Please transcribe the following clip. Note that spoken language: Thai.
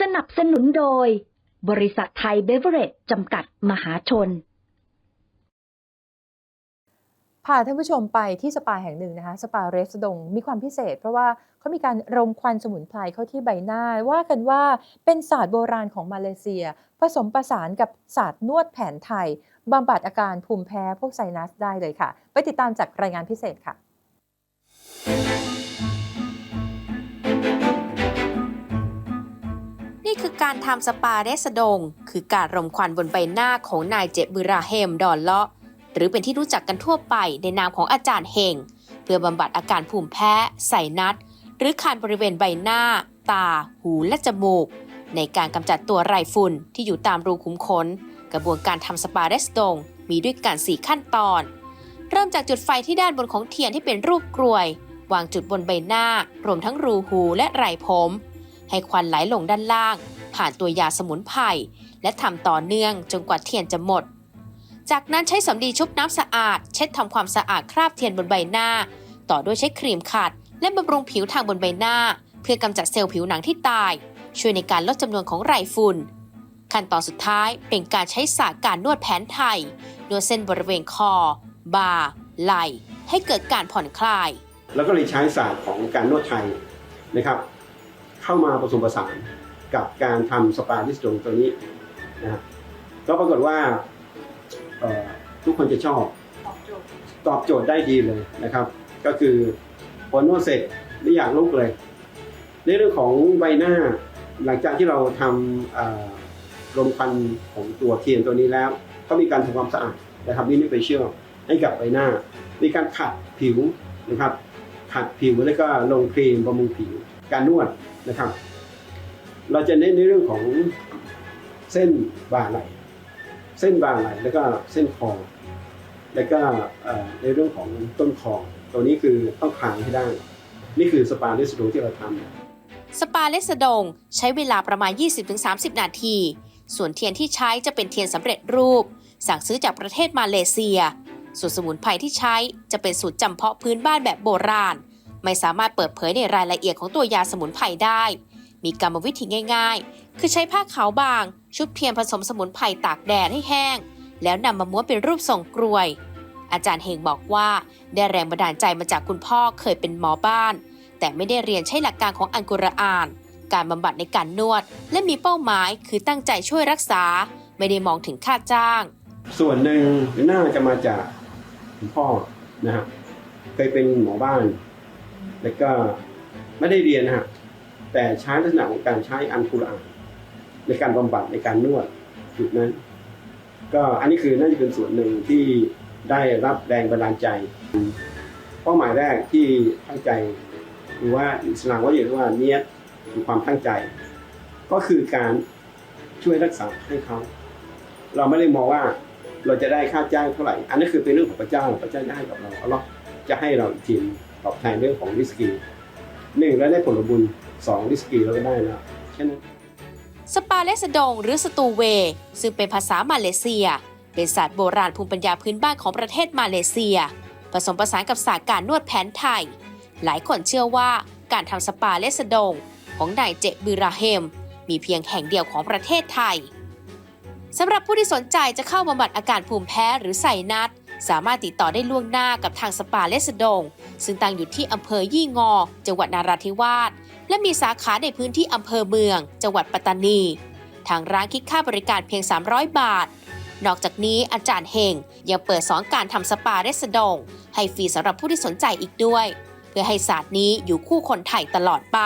สนับสนุนโดย บริษัทไทยเบเวอเรจจำกัดมหาชน พาท่านผู้ชมไปที่สปาแห่งหนึ่งนะคะ สปาเรสดงมีความพิเศษ เพราะว่าเขามีการรมควันสมุนไพรเข้าที่ใบหน้า ว่ากันว่าเป็นศาสตร์โบราณของมาเลเซีย ผสมประสานกับศาสตร์นวดแผนไทยบำบัดอาการภูมิแพ้พวกไซนัสได้เลยค่ะ ไปติดตามจากรายงานพิเศษค่ะ นี่คือการทำสปาเรสดง คือการรมควันบนใบหน้าของนายเจบิราเฮมดอนเลาะ หรือเป็นที่รู้จักกันทั่วไปในนามของอาจารย์เฮง เพื่อบำบัดอาการภูมิแพ้ใส่นัด หรือคันบริเวณใบหน้า ตา หูและจมูก ในการกำจัดตัวไรฝุ่นที่อยู่ตามรูขุมขน กระบวนการทำสปาเรสดง มีด้วยกันสี่ขั้นตอน เริ่มจากจุดไฟที่ด้านบนของเทียนที่เป็นรูปกลวย วางจุดบนใบหน้ารวมทั้งรูหูและไหล่ผม ให้ควันไหลลงด้านล่าง ผ่านตัวยาสมุนไพรและทำต่อเนื่องจนกว่าเทียนจะหมด จากนั้นใช้สำลีชุบน้ำสะอาด เช็ดทำความสะอาดคราบเทียนบนใบหน้า ต่อด้วยใช้ครีมขัด และบำรุงผิวทางบนใบหน้า เพื่อกำจัดเซลล์ผิวหนังที่ตาย ช่วยในการลดจำนวนของไรฝุ่นขั้นตอนสุดท้ายเป็นการใช้ศาสตร์การนวดแผนไทย นวดเส้นบริเวณคอ บ่า ไหล่ ให้เกิดการผ่อนคลาย แล้วก็เลยใช้ศาสตร์ของการนวดไทยนะครับ เข้ามาผสมผสานกับการทำสปาลิสโดงตัวนี้นะครับก็ปรากฏว่าทุกคนจะชอบตอบโจทย์ได้ดีเลยนะครับ ก็คือพอนวดเสร็จไม่อยากลุกเลย ในเรื่องของใบหน้าหลังจากที่เราทำเอ่อลมควันของตัวเทียนตัวนี้แล้วก็มีการทำความสะอาดนะครับมินิเฟเชียลให้กับใบหน้า มีการขัดผิวนะครับขัดผิวแล้วก็ลงครีมบำรุงผิว การนวดนะครับ เราจะเน้นในเรื่องของเส้นบ่าไหล่เส้นบ่าไหล่แล้วก็เส้นคอแล้วก็ในเรื่องของต้นคอตัวนี้คือต้องคลายให้ได้ นี่คือสปาเลสโดที่เราทำสปาเลสดงใช้เวลาประมาณ 20-30 นาที ส่วนเทียนที่ใช้จะเป็นเทียนสำเร็จรูป สั่งซื้อจากประเทศมาเลเซีย ส่วนสมุนไพรที่ใช้จะเป็นสูตรจำเพาะพื้นบ้านแบบโบราณ ไม่สามารถเปิดเผยในรายละเอียดของตัวยาสมุนไพรได้ มีกรรมวิธีง่าย ๆ คือใช้ผ้าขาวบาง ชุบเทียนผสมสมุนไพรตากแดดให้แห้ง แล้วนำมาม้วนเป็นรูปทรงกลวย อาจารย์เฮงบอกว่าได้แรงบันดาลใจมาจากคุณพ่อเคยเป็นหมอบ้าน แต่ไม่ได้เรียนใช้หลักการของอัลกุรอาน การบำบัดในการนวด และมีเป้าหมายคือตั้งใจช่วยรักษา ไม่ได้มองถึงค่าจ้าง ส่วนหนึ่งน่าจะมาจากคุณพ่อนะครับเคยเป็นหมอบ้าน แล้วก็ไม่ได้เรียนนะฮะแต่ใช้ลักษณะของการใช้อันกุรอานในการบำบัดในการนวดจุดนั้น ก็อันนี้คือน่าจะเป็นส่วนหนึ่งที่ได้รับแรงบันดาลใจ เป้าหมายแรกที่ตั้งใจหรือว่าอิสลามว่าเรียกว่าเนียดคือความตั้งใจ ก็คือการช่วยรักษาให้เขา เราไม่ได้มองว่าเราจะได้ค่าจ้างเท่าไหร่ อันนี้คือเป็นเรื่องของพระเจ้าพระเจ้าจะให้กับเราอัลเลาะห์จะให้เราอีกทีหนึ่ง ตอบแทนเรื่องของริสกีหนึ่งแล้วได้ผลบุญสองริสกีเราก็ได้แล้วแค่นั้นสปาเลสดงหรือสตูเว ซึ่งเป็นภาษามาเลเซีย เป็นศาสตร์โบราณภูมิปัญญาพื้นบ้านของประเทศมาเลเซีย ผสมผสานกับศาสตร์การนวดแผนไทย หลายคนเชื่อว่าการทำสปาเลสดงของนายเจบิราเฮม มีเพียงแห่งเดียวของประเทศไทยสำหรับผู้ที่สนใจจะเข้าบำบัดอาการภูมิแพ้หรือใส่นัด สามารถติดต่อได้ล่วงหน้ากับทางสปาเลสดง ซึ่งตั้งอยู่ที่อำเภอยี่งอ จังหวัดนาราธิวาส และมีสาขาในพื้นที่อำเภอเมือง จังหวัดปัตตานี ทางร้านคิดค่าบริการเพียง 300 บาท นอกจากนี้อาจารย์เฮงยังเปิดสอนการทำสปาเรสดง ให้ฟรีสำหรับผู้ที่สนใจอีกด้วย เพื่อให้ศาสตร์นี้อยู่คู่คนไทยตลอดไป